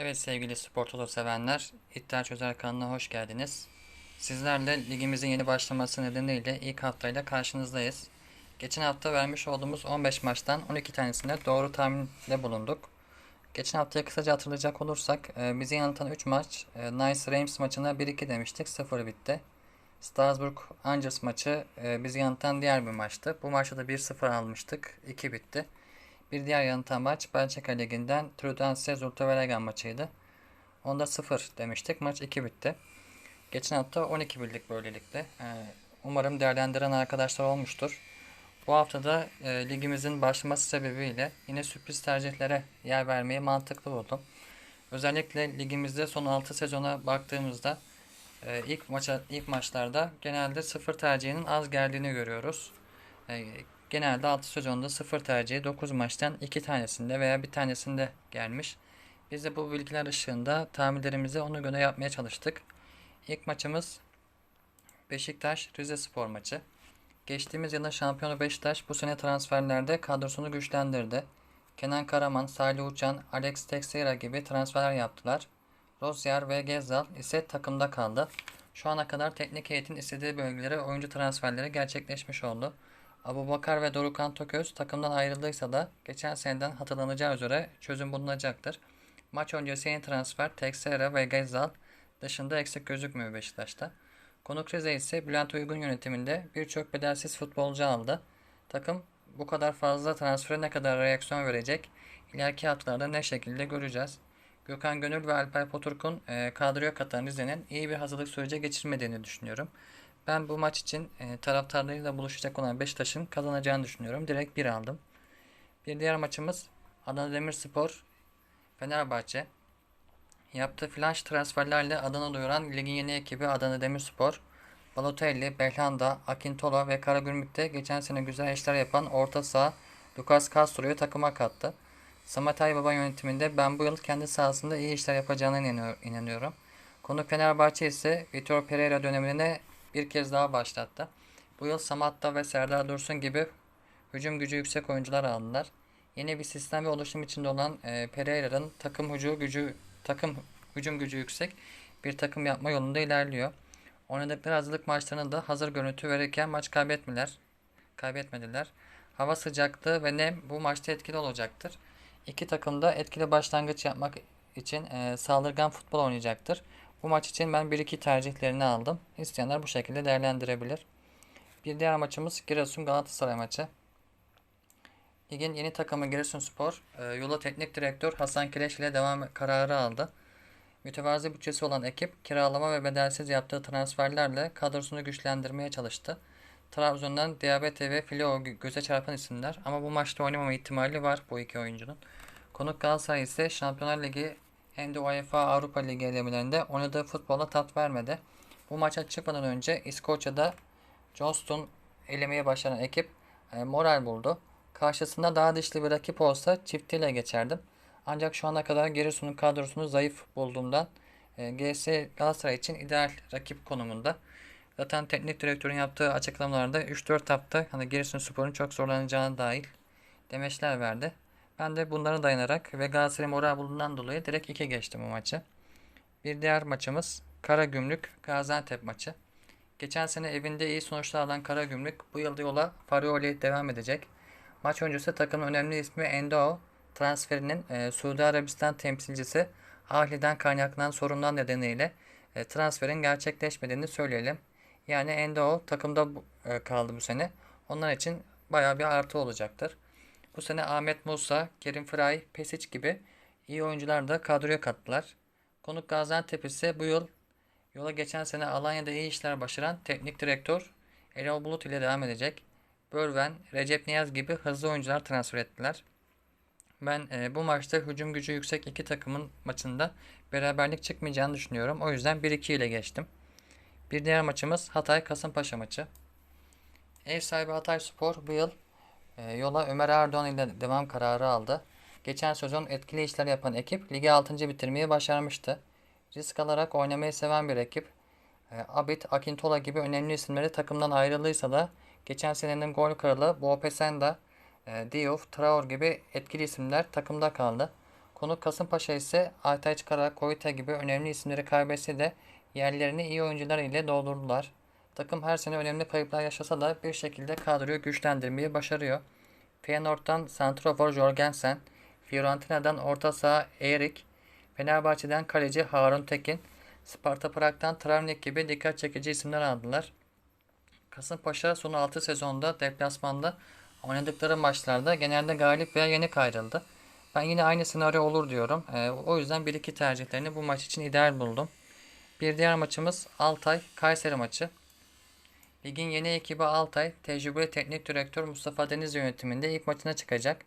Evet sevgili spor toto sevenler, İddia Çözer kanalına hoş geldiniz. Sizlerle ligimizin yeni başlaması nedeniyle ilk haftayla karşınızdayız. Geçen hafta vermiş olduğumuz 15 maçtan 12 tanesinde doğru tahminde bulunduk. Geçen haftaya kısaca hatırlayacak olursak e, bizi yanıltan 3 maç e, Nice Rams maçına 1-2 demiştik 0 bitti. Strasbourg Angers maçı e, bizi yanıltan diğer bir maçtı. Bu maçta da 1-0 almıştık 2 bitti. Bir diğer yanıtan maç Belçika Ligi'nden Trudense Zultaveragan maçıydı. Onda 0 demiştik. Maç 2 bitti. Geçen hafta 12 bildik böylelikle. Ee, umarım değerlendiren arkadaşlar olmuştur. Bu hafta da e, ligimizin başlaması sebebiyle yine sürpriz tercihlere yer vermeyi mantıklı buldum. Özellikle ligimizde son 6 sezona baktığımızda e, ilk maça ilk maçlarda genelde 0 tercihinin az geldiğini görüyoruz. E, genelde 6 sezonda 0 tercihi 9 maçtan 2 tanesinde veya bir tanesinde gelmiş. Biz de bu bilgiler ışığında tahminlerimizi ona göre yapmaya çalıştık. İlk maçımız Beşiktaş Rize Spor maçı. Geçtiğimiz yılın şampiyonu Beşiktaş bu sene transferlerde kadrosunu güçlendirdi. Kenan Karaman, Salih Uçan, Alex Teixeira gibi transferler yaptılar. Rozier ve Gezzal ise takımda kaldı. Şu ana kadar teknik heyetin istediği bölgelere oyuncu transferleri gerçekleşmiş oldu. Abu Bakar ve Dorukhan Toköz takımdan ayrıldıysa da geçen seneden hatırlanacağı üzere çözüm bulunacaktır. Maç öncesi yeni transfer Teixeira ve Gezzal dışında eksik gözükmüyor Beşiktaş'ta. Konuk Rize ise Bülent Uygun yönetiminde birçok bedelsiz futbolcu aldı. Takım bu kadar fazla transfere ne kadar reaksiyon verecek ileriki haftalarda ne şekilde göreceğiz. Gökhan Gönül ve Alper Poturk'un e, kadroya katan Rize'nin iyi bir hazırlık süreci geçirmediğini düşünüyorum. Ben bu maç için e, taraftarlarıyla buluşacak olan Beşiktaş'ın kazanacağını düşünüyorum. Direkt 1 aldım. Bir diğer maçımız Adana Demirspor Fenerbahçe. Yaptığı flash transferlerle Adana duyuran ligin yeni ekibi Adana Demirspor. Balotelli, Belhanda, Akintola ve Karagümrük'te geçen sene güzel işler yapan orta saha Lucas Castro'yu takıma kattı. Samet Aybaba yönetiminde ben bu yıl kendi sahasında iyi işler yapacağına inanıyorum. Konu Fenerbahçe ise Vitor Pereira dönemine bir kez daha başlattı. Bu yıl Samatta ve Serdar Dursun gibi hücum gücü yüksek oyuncular aldılar. Yeni bir sistem ve oluşum içinde olan e, Pereira'nın takım hücum gücü takım hücum gücü yüksek bir takım yapma yolunda ilerliyor. Oynadıkları hazırlık maçlarında da hazır görüntü verirken maç kaybetmeler, kaybetmediler. Hava sıcaklığı ve nem bu maçta etkili olacaktır. İki takım da etkili başlangıç yapmak için e, saldırgan futbol oynayacaktır. Bu maç için ben 1-2 tercihlerini aldım. İsteyenler bu şekilde değerlendirebilir. Bir diğer maçımız Giresun Galatasaray maçı. Ligin yeni takımı Giresunspor e, yola teknik direktör Hasan Kireç ile devam kararı aldı. Mütevazi bütçesi olan ekip kiralama ve bedelsiz yaptığı transferlerle kadrosunu güçlendirmeye çalıştı. Trabzon'dan Diabete ve Filio göze çarpan isimler ama bu maçta oynamama ihtimali var bu iki oyuncunun. Konuk Galatasaray ise Şampiyonlar Ligi hem de UEFA Avrupa Ligi elemelerinde oynadığı futbola tat vermedi. Bu maça çıkmadan önce İskoçya'da Johnston elemeye başlayan ekip e, moral buldu. Karşısında daha dişli bir rakip olsa çiftiyle geçerdim. Ancak şu ana kadar Giresun'un kadrosunu zayıf bulduğumdan e, GS Galatasaray için ideal rakip konumunda. Zaten teknik direktörün yaptığı açıklamalarda 3-4 hafta hani Giresunspor'un çok zorlanacağına dair demeçler verdi. Ben de bunlara dayanarak ve Galatasaray moral bulduğundan dolayı direkt 2 geçtim bu maçı. Bir diğer maçımız Karagümrük Gaziantep maçı. Geçen sene evinde iyi sonuçlar alan Karagümrük bu yıl yola Farioli devam edecek. Maç öncesi takımın önemli ismi Endo transferinin e, Suudi Arabistan temsilcisi Ahli'den kaynaklanan sorunlar nedeniyle e, transferin gerçekleşmediğini söyleyelim. Yani Endo takımda e, kaldı bu sene. Onlar için bayağı bir artı olacaktır. Bu sene Ahmet Musa, Kerim Fıray, Pesic gibi iyi oyuncular da kadroya kattılar. Konuk Gaziantep ise bu yıl yola geçen sene Alanya'da iyi işler başaran teknik direktör Erol Bulut ile devam edecek. Börven, Recep Niyaz gibi hızlı oyuncular transfer ettiler. Ben e, bu maçta hücum gücü yüksek iki takımın maçında beraberlik çıkmayacağını düşünüyorum. O yüzden 1-2 ile geçtim. Bir diğer maçımız Hatay Kasımpaşa maçı. Ev sahibi Hatay Spor bu yıl e, yola Ömer Erdoğan ile devam kararı aldı. Geçen sezon etkili işler yapan ekip ligi 6. bitirmeyi başarmıştı. Risk alarak oynamayı seven bir ekip. E, Abit, Akintola gibi önemli isimleri takımdan ayrıldıysa da geçen senenin gol kralı Bo Pesenda, e, Diouf, Traor gibi etkili isimler takımda kaldı. Konuk Kasımpaşa ise Aytaç Kara, Koyta gibi önemli isimleri kaybetse de yerlerini iyi oyuncular ile doldurdular. Takım her sene önemli kayıplar yaşasa da bir şekilde kadroyu güçlendirmeyi başarıyor. Feyenoord'dan Santrofor Jorgensen, Fiorentina'dan orta saha Erik, Fenerbahçe'den kaleci Harun Tekin, Sparta Prag'dan Travnik gibi dikkat çekici isimler aldılar. Kasımpaşa son 6 sezonda deplasmanda oynadıkları maçlarda genelde galip veya yenik ayrıldı. Ben yine aynı senaryo olur diyorum. Ee, o yüzden 1-2 tercihlerini bu maç için ideal buldum. Bir diğer maçımız Altay Kayseri maçı. Ligin yeni ekibi Altay, tecrübeli teknik direktör Mustafa Deniz yönetiminde ilk maçına çıkacak.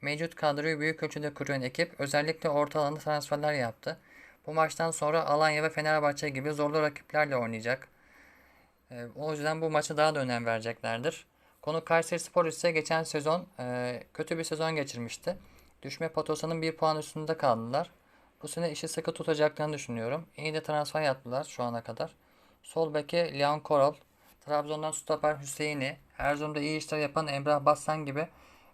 Mevcut kadroyu büyük ölçüde kuruyan ekip özellikle orta alanda transferler yaptı. Bu maçtan sonra Alanya ve Fenerbahçe gibi zorlu rakiplerle oynayacak. Ee, o yüzden bu maçı daha da önem vereceklerdir. Konu Kayseri Spor ise geçen sezon e, kötü bir sezon geçirmişti. Düşme potasının bir puan üstünde kaldılar. Bu sene işi sıkı tutacaklarını düşünüyorum. İyi de transfer yaptılar şu ana kadar. Sol beke Leon Koral, Trabzon'dan stoper Hüseyin'i, Erzurum'da iyi işler yapan Emrah Bassan gibi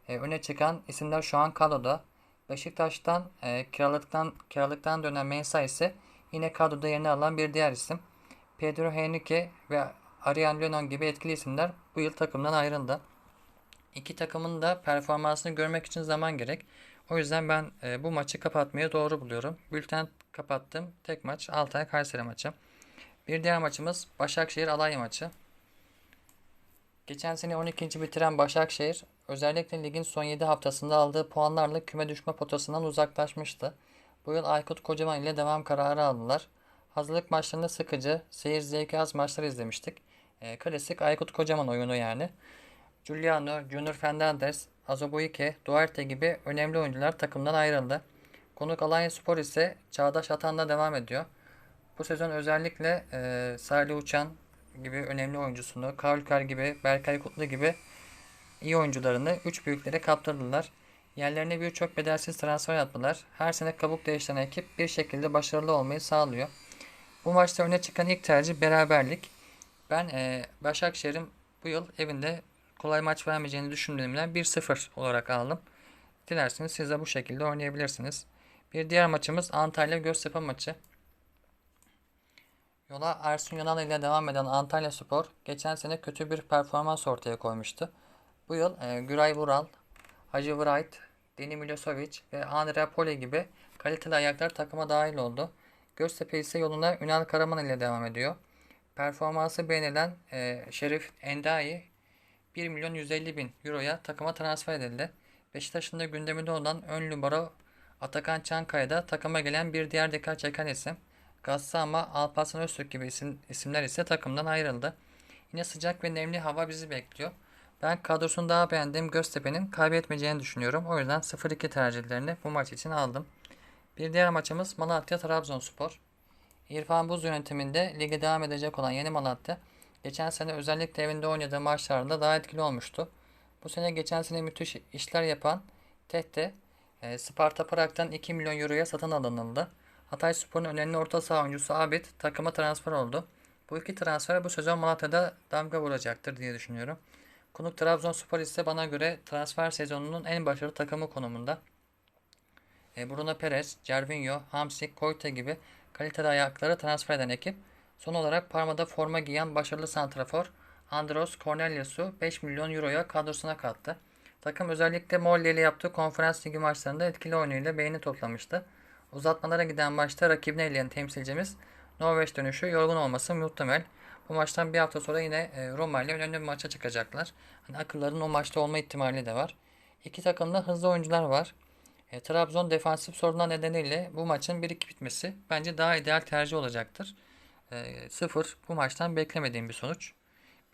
e, öne çıkan isimler şu an kadroda. Beşiktaş'tan e, kiralıktan kiralıktan dönen Mensah ise yine kadroda yerini alan bir diğer isim. Pedro Henrique ve Arian Lennon gibi etkili isimler bu yıl takımdan ayrıldı. İki takımın da performansını görmek için zaman gerek. O yüzden ben e, bu maçı kapatmayı doğru buluyorum. Bülten kapattım. Tek maç Altay Kayseri maçı. Bir diğer maçımız Başakşehir Alanya maçı. Geçen sene 12. bitiren Başakşehir özellikle ligin son 7 haftasında aldığı puanlarla küme düşme potasından uzaklaşmıştı. Bu yıl Aykut Kocaman ile devam kararı aldılar. Hazırlık maçlarında sıkıcı, seyir zevki az maçlar izlemiştik. E, klasik Aykut Kocaman oyunu yani. Giuliano, Junior Fernandes, Azobuike, Duarte gibi önemli oyuncular takımdan ayrıldı. Konuk Alanya Spor ise Çağdaş Atan'la devam ediyor. Bu sezon özellikle e, Salih Uçan gibi önemli oyuncusunu, Karlukar gibi, Berkay Kutlu gibi iyi oyuncularını üç büyüklere kaptırdılar. Yerlerine birçok bedelsiz transfer yaptılar. Her sene kabuk değiştiren ekip bir şekilde başarılı olmayı sağlıyor. Bu maçta öne çıkan ilk tercih beraberlik. Ben e, Başakşehir'in bu yıl evinde kolay maç vermeyeceğini düşündüğümden 1-0 olarak aldım. Dilerseniz siz de bu şekilde oynayabilirsiniz. Bir diğer maçımız Antalya Göztepe maçı. Yola Ersun Yanal ile devam eden Antalya Spor geçen sene kötü bir performans ortaya koymuştu. Bu yıl e, Güray Vural, Hacı Wright, Deni Milosevic ve Andre Pole gibi kaliteli ayaklar takıma dahil oldu. Göztepe ise yoluna Ünal Karaman ile devam ediyor. Performansı beğenilen e, Şerif Endai 1 milyon 150 bin euroya takıma transfer edildi. Beşiktaş'ın da gündeminde olan ön numara Atakan Çankaya da takıma gelen bir diğer dikkat çeken isim. Gassama, Alparslan Öztürk gibi isim, isimler ise takımdan ayrıldı. Yine sıcak ve nemli hava bizi bekliyor. Ben kadrosunu daha beğendiğim Göztepe'nin kaybetmeyeceğini düşünüyorum. O yüzden 0-2 tercihlerini bu maç için aldım. Bir diğer maçımız Malatya Trabzonspor. İrfan Buz yönetiminde lige devam edecek olan Yeni Malatya geçen sene özellikle evinde oynadığı maçlarda daha etkili olmuştu. Bu sene geçen sene müthiş işler yapan Tehte e, Sparta Prag'dan 2 milyon euroya satın alınıldı. Hatay Spor'un önemli orta saha oyuncusu Abid takıma transfer oldu. Bu iki transfer bu sezon Malatya'da damga vuracaktır diye düşünüyorum. Konuk Trabzonspor ise bana göre transfer sezonunun en başarılı takımı konumunda. E, Bruno Perez, Cervinho, Hamsik, Koyta gibi kaliteli ayakları transfer eden ekip. Son olarak Parma'da forma giyen başarılı santrafor Andros Cornelius'u 5 milyon euroya kadrosuna kattı. Takım özellikle Molde ile yaptığı konferans ligi maçlarında etkili oyunuyla beğeni toplamıştı. Uzatmalara giden maçta rakibini eleyen temsilcimiz Norveç dönüşü yorgun olması muhtemel. Bu maçtan bir hafta sonra yine e, Roma ile önemli bir maça çıkacaklar. Hani akılların o maçta olma ihtimali de var. İki takımda hızlı oyuncular var. E, Trabzon defansif sorunlar nedeniyle bu maçın 1-2 bitmesi bence daha ideal tercih olacaktır. E, sıfır bu maçtan beklemediğim bir sonuç.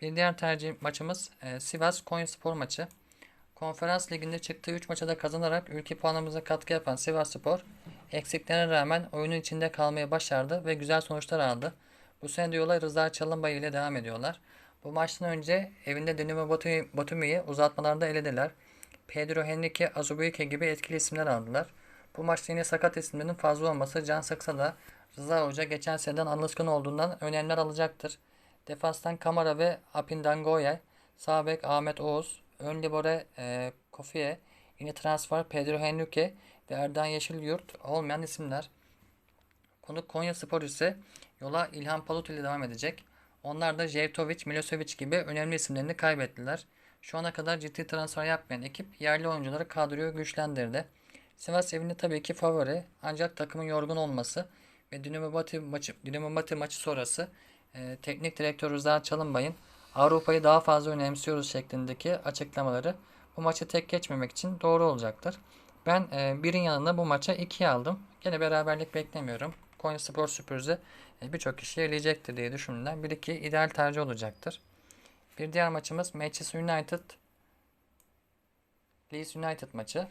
Bir diğer tercih maçımız e, Sivas Konya Spor maçı. Konferans liginde çıktığı 3 maça da kazanarak ülke puanımıza katkı yapan Sivas Spor eksiklerine rağmen oyunun içinde kalmayı başardı ve güzel sonuçlar aldı. Bu sene de yola Rıza Çalınbay ile devam ediyorlar. Bu maçtan önce evinde Dinamo Batumi'yi uzatmalarda elediler. Pedro Henrique, Azubuike gibi etkili isimler aldılar. Bu maçta yine sakat isimlerin fazla olması can sıksa da Rıza Hoca geçen seneden alışkın olduğundan önlemler alacaktır. Defanstan Kamara ve Apindangoye, sağ bek Ahmet Oğuz, ön libore e, Kofiye, yine transfer Pedro Henrique ve Erdoğan Yeşilyurt olmayan isimler. Konuk Konya Spor ise yola İlhan Palut ile devam edecek. Onlar da Jevtovic, Milosevic gibi önemli isimlerini kaybettiler. Şu ana kadar ciddi transfer yapmayan ekip yerli oyuncuları kadroyu güçlendirdi. Sivas evinde tabii ki favori ancak takımın yorgun olması ve Dinamo Batı maçı, Dinamo Batı maçı sonrası e, teknik direktör Rıza Çalınbay'ın Avrupa'yı daha fazla önemsiyoruz şeklindeki açıklamaları bu maçı tek geçmemek için doğru olacaktır. Ben e, birin yanında bu maça 2'ye aldım. Gene beraberlik beklemiyorum. Konya Spor sürprizi e, birçok kişi eleyecektir diye düşündüğümden 1-2 ideal tercih olacaktır. Bir diğer maçımız Manchester United Leeds United maçı.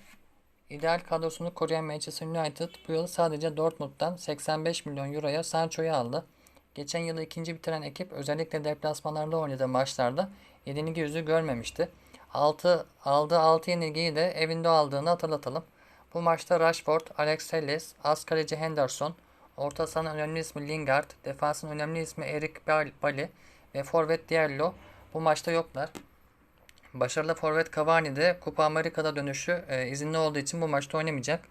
İdeal kadrosunu koruyan Manchester United bu yıl sadece Dortmund'dan 85 milyon euroya Sancho'yu aldı. Geçen yılı ikinci bitiren ekip özellikle deplasmanlarda oynadığı maçlarda yenilgi yüzü görmemişti. 6, aldığı 6 yenilgiyi de evinde aldığını hatırlatalım. Bu maçta Rashford, Alex Telles, az kaleci Henderson, orta sahanın önemli ismi Lingard, defansın önemli ismi Eric Bailly ve forvet Diallo bu maçta yoklar. Başarılı forvet Cavani de Kupa Amerika'da dönüşü e, izinli olduğu için bu maçta oynamayacak.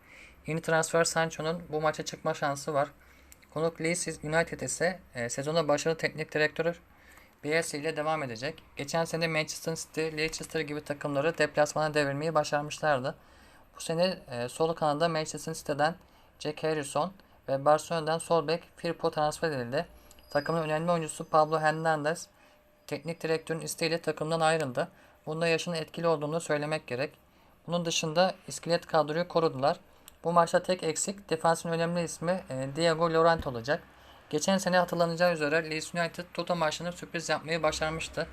Yeni transfer Sancho'nun bu maça çıkma şansı var. Konuk Leeds United ise e, sezona başarılı teknik direktörü Bielsa ile devam edecek. Geçen sene Manchester City, Leicester gibi takımları deplasmana devirmeyi başarmışlardı. Bu sene e, sol kanada Manchester City'den Jack Harrison ve Barcelona'dan sol bek Firpo transfer edildi. Takımın önemli oyuncusu Pablo Hernandez teknik direktörün isteğiyle takımdan ayrıldı. Bunda yaşının etkili olduğunu söylemek gerek. Bunun dışında iskelet kadroyu korudular. Bu maçta tek eksik defansın önemli ismi e, Diego Laurent olacak. Geçen sene hatırlanacağı üzere Leeds United Toto maçını sürpriz yapmayı başarmıştı.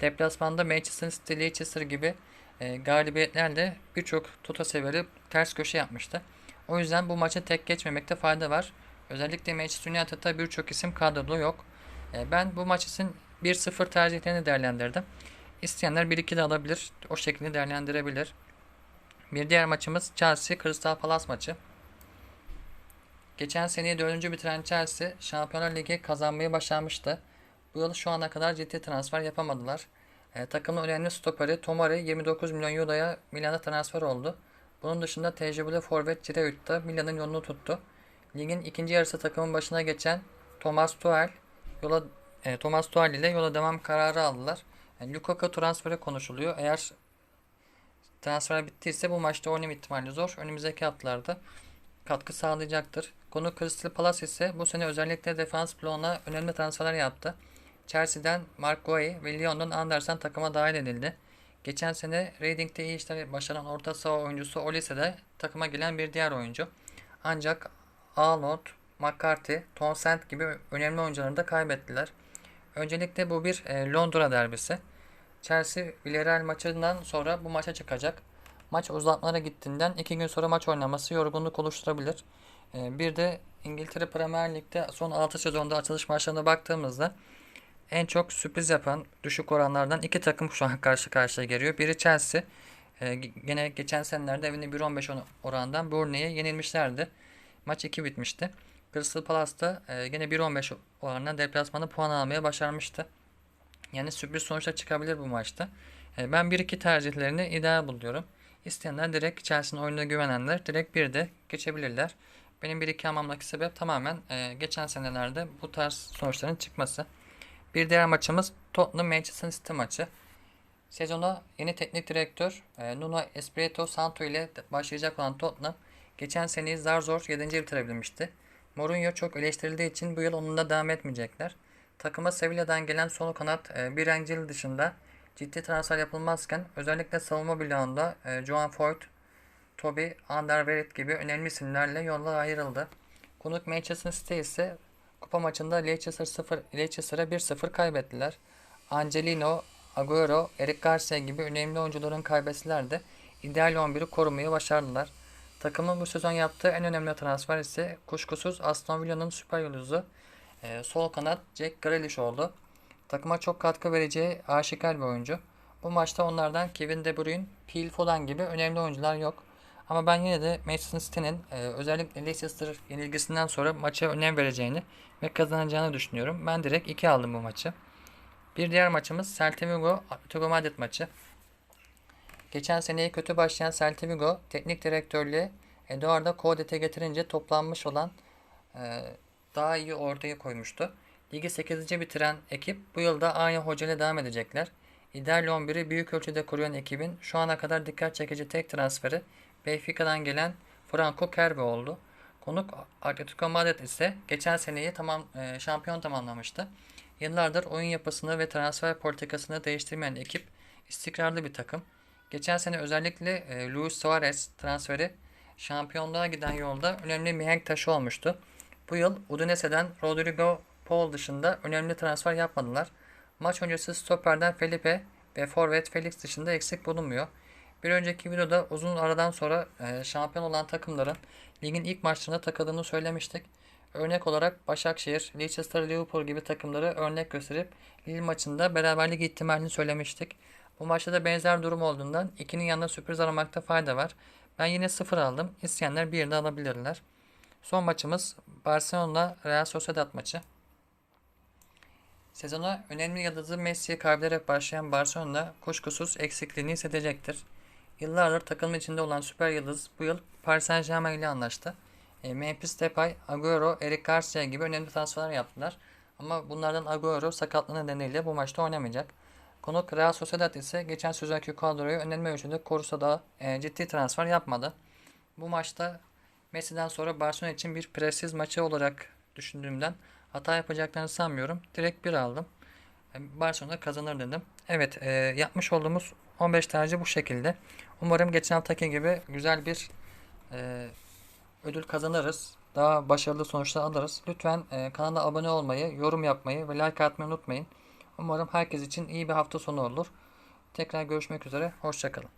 Deplasmanda Manchester City, Leicester gibi e, galibiyetlerle birçok Toto severi ters köşe yapmıştı. O yüzden bu maçı tek geçmemekte fayda var. Özellikle Manchester United'da birçok isim kadroda yok. E, ben bu maç için 1-0 tercihlerini değerlendirdim. İsteyenler 1-2 de alabilir. O şekilde değerlendirebilir. Bir diğer maçımız Chelsea Crystal Palace maçı. Geçen seneyi dördüncü bitiren Chelsea Şampiyonlar Ligi kazanmayı başarmıştı. Bu yıl şu ana kadar ciddi transfer yapamadılar. E, takımın önemli stoperi Tomari 29 milyon euroya Milan'a transfer oldu. Bunun dışında tecrübeli forvet Giroud da Milan'ın yolunu tuttu. Ligin ikinci yarısı takımın başına geçen Thomas Tuchel yola e, Thomas Tuchel ile yola devam kararı aldılar. Yani Lukaku transferi konuşuluyor. Eğer transfer bittiyse bu maçta oynama ihtimali zor. Önümüzdeki haftalarda katkı sağlayacaktır. Konu Crystal Palace ise bu sene özellikle defans bloğuna önemli transferler yaptı. Chelsea'den Mark Guay ve Lyon'dan Anderson takıma dahil edildi. Geçen sene Reading'de iyi işler başaran orta saha oyuncusu Olise de takıma gelen bir diğer oyuncu. Ancak Arnold, McCarthy, Townsend gibi önemli oyuncularını da kaybettiler. Öncelikle bu bir e, Londra derbisi. Chelsea Villarreal maçından sonra bu maça çıkacak. Maç uzatmalara gittiğinden iki gün sonra maç oynaması yorgunluk oluşturabilir. E, bir de İngiltere Premier Lig'de son 6 sezonda açılış maçlarına baktığımızda en çok sürpriz yapan düşük oranlardan iki takım şu an karşı karşıya geliyor. Biri Chelsea. E, gene geçen senelerde evinde 1.15 orandan Burnley'e yenilmişlerdi. Maç 2 bitmişti. Crystal Palace'da e, gene 1.15 oranla deplasmanda puan almaya başarmıştı. Yani sürpriz sonuçlar çıkabilir bu maçta. E, ben 1-2 tercihlerini ideal buluyorum. İsteyenler direkt Chelsea'nin oyununa güvenenler direkt bir de geçebilirler. Benim 1-2 almamdaki sebep tamamen e, geçen senelerde bu tarz sonuçların çıkması. Bir diğer maçımız Tottenham Manchester City maçı. Sezona yeni teknik direktör e, Nuno Espirito Santo ile başlayacak olan Tottenham geçen seneyi zar zor 7. bitirebilmişti. Mourinho çok eleştirildiği için bu yıl onunla devam etmeyecekler. Takıma Sevilla'dan gelen sol kanat e, bir dışında ciddi transfer yapılmazken özellikle savunma bloğunda e, Joan Foyt, Toby Alderweireld gibi önemli isimlerle yollar ayrıldı. Konuk Manchester City ise kupa maçında Leicester 0 Leicester'a 1-0 kaybettiler. Angelino, Agüero, Eric Garcia gibi önemli oyuncuların kaybetseler de ideal 11'i korumayı başardılar. Takımın bu sezon yaptığı en önemli transfer ise kuşkusuz Aston Villa'nın süper yıldızı e, sol kanat Jack Grealish oldu. Takıma çok katkı vereceği aşikar bir oyuncu. Bu maçta onlardan Kevin De Bruyne, Phil Foden gibi önemli oyuncular yok. Ama ben yine de Manchester City'nin e, özellikle Leicester yenilgisinden sonra maça önem vereceğini ve kazanacağını düşünüyorum. Ben direkt 2 aldım bu maçı. Bir diğer maçımız Celta Vigo Atletico Madrid maçı. Geçen seneyi kötü başlayan Celta Vigo teknik direktörlüğü Eduardo Coudett'e getirince toplanmış olan e, daha iyi ortaya koymuştu. Ligi 8. bitiren ekip bu yılda aynı hocayla devam edecekler. İdeal 11'i büyük ölçüde kuruyan ekibin şu ana kadar dikkat çekici tek transferi Benfica'dan gelen Franco Kerbe oldu. Konuk Atletico Madrid ise geçen seneyi tamam e, şampiyon tamamlamıştı. Yıllardır oyun yapısını ve transfer politikasını değiştirmeyen ekip istikrarlı bir takım. Geçen sene özellikle e, Luis Suarez transferi şampiyonluğa giden yolda önemli mihenk taşı olmuştu. Bu yıl Udinese'den Rodrigo Paul dışında önemli transfer yapmadılar. Maç öncesi stoperden Felipe ve forvet Felix dışında eksik bulunmuyor. Bir önceki videoda uzun aradan sonra e, şampiyon olan takımların ligin ilk maçlarında takıldığını söylemiştik. Örnek olarak Başakşehir, Leicester, Liverpool gibi takımları örnek gösterip Lille maçında beraberlik ihtimalini söylemiştik. Bu maçta da benzer durum olduğundan ikinin yanında sürpriz aramakta fayda var. Ben yine sıfır aldım. İsteyenler bir de alabilirler. Son maçımız Barcelona Real Sociedad maçı. Sezona önemli yıldızı Messi'yi kaybederek başlayan Barcelona kuşkusuz eksikliğini hissedecektir. Yıllardır takımın içinde olan süper yıldız bu yıl Paris Saint Germain ile anlaştı. E, Memphis Depay, Agüero, Eric Garcia gibi önemli transferler yaptılar. Ama bunlardan Agüero sakatlığı nedeniyle bu maçta oynamayacak. Konuk Real Sociedad ise geçen sezonki kadroyu önemli ölçüde korusa da e, ciddi transfer yapmadı. Bu maçta Messi'den sonra Barcelona için bir presiz maçı olarak düşündüğümden hata yapacaklarını sanmıyorum. Direkt bir aldım. E, Barcelona kazanır dedim. Evet e, yapmış olduğumuz 15 tercih bu şekilde. Umarım geçen haftaki gibi güzel bir e, ödül kazanırız. Daha başarılı sonuçlar alırız. Lütfen e, kanala abone olmayı, yorum yapmayı ve like atmayı unutmayın. Umarım herkes için iyi bir hafta sonu olur. Tekrar görüşmek üzere. Hoşçakalın.